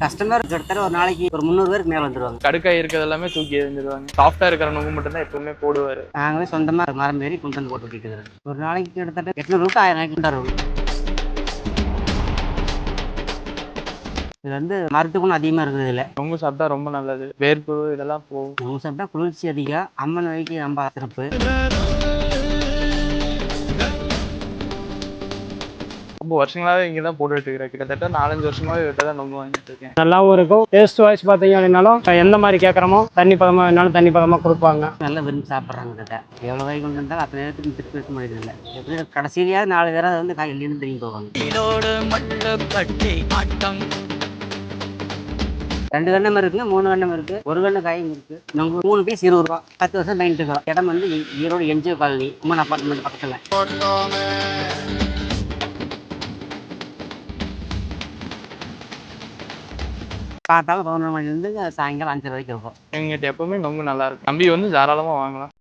Customer கிட்டத்தட்ட ஒரு நாளைக்கு ஒரு முந்நூறு பேருக்கு மேலே வந்துருவாங்க. கடுக்காய் இருக்கிறது எல்லாமே தூக்கி எறிஞ்சிருவாங்க. சாஃப்டா இருக்கிற நுங்கு மட்டும் தான் எப்பவுமே போடுவாரு. நாங்களே சொந்தமாக மரம் ஏறி கொண்டு வந்து போட்டு விற்கிறது. ஒரு நாளைக்கு கிட்டத்தட்ட எட்நூறு ஆயிரம் நாளைக்கு கொண்டாடுறோம் இது வந்து மருத்துவ குணம் அதிகமாக இருக்குது இல்லை நுங்கு சாப்பிட்டா ரொம்ப நல்லது. வேர்ப்பு இதெல்லாம் போகும். நம்ம சாப்பிட்டா குளிர்ச்சி அதிகம் அம்மன் வகைக்கு ரொம்ப சிறப்பு ரொம்ப வருஷங்களாவே இங்கே தான் போட்டுட்டு இருக்கிறேன். கிட்டத்தட்ட நாலஞ்சு வருஷமாவே இவர்கிட்ட தான் நுங்கு வாங்கிட்டு இருக்கேன். நல்லாவும் இருக்கும். டேஸ்ட் வைஸ் பார்த்தீங்க அப்படின்னாலும் எந்த மாதிரி கேட்குறோமோ தண்ணி பதமாக வேணாலும் தண்ணி பதமாக கொடுப்பாங்க. நல்லா விரும்பி சாப்பிட்றாங்க கிட்ட. எவ்வளோ வகை கொண்டு வந்தாலும் அத்தனை நேரத்துக்கு திருப்பி வைக்க முடியல இல்லை. எப்படி கடைசியிலேயாவது நாலு பேராக வந்து காய் இல்லைன்னு திரும்பி போவாங்க. ரெண்டு கண்ணம் இருக்குங்க மூணு கண்ணம் இருக்கு ஒரு கண்ணு காயும் இருக்கு. நம்ம மூணு பீஸ் இருபது ரூபா. பத்து வருஷம் பயன்ட்டு இருக்கோம் இடம் வந்து Erode NGO colony. Women apartment பக்கத்தில். பார்த்தாலும் பதினொன்று மணிலேருந்து சாயங்காலம் அஞ்சரை வரைக்கும் இருக்கும். எங்கிட்ட எப்பவுமே ரொம்ப நல்லா இருக்கும் தம்பி வந்து தாராளமாக வாங்கலாம்.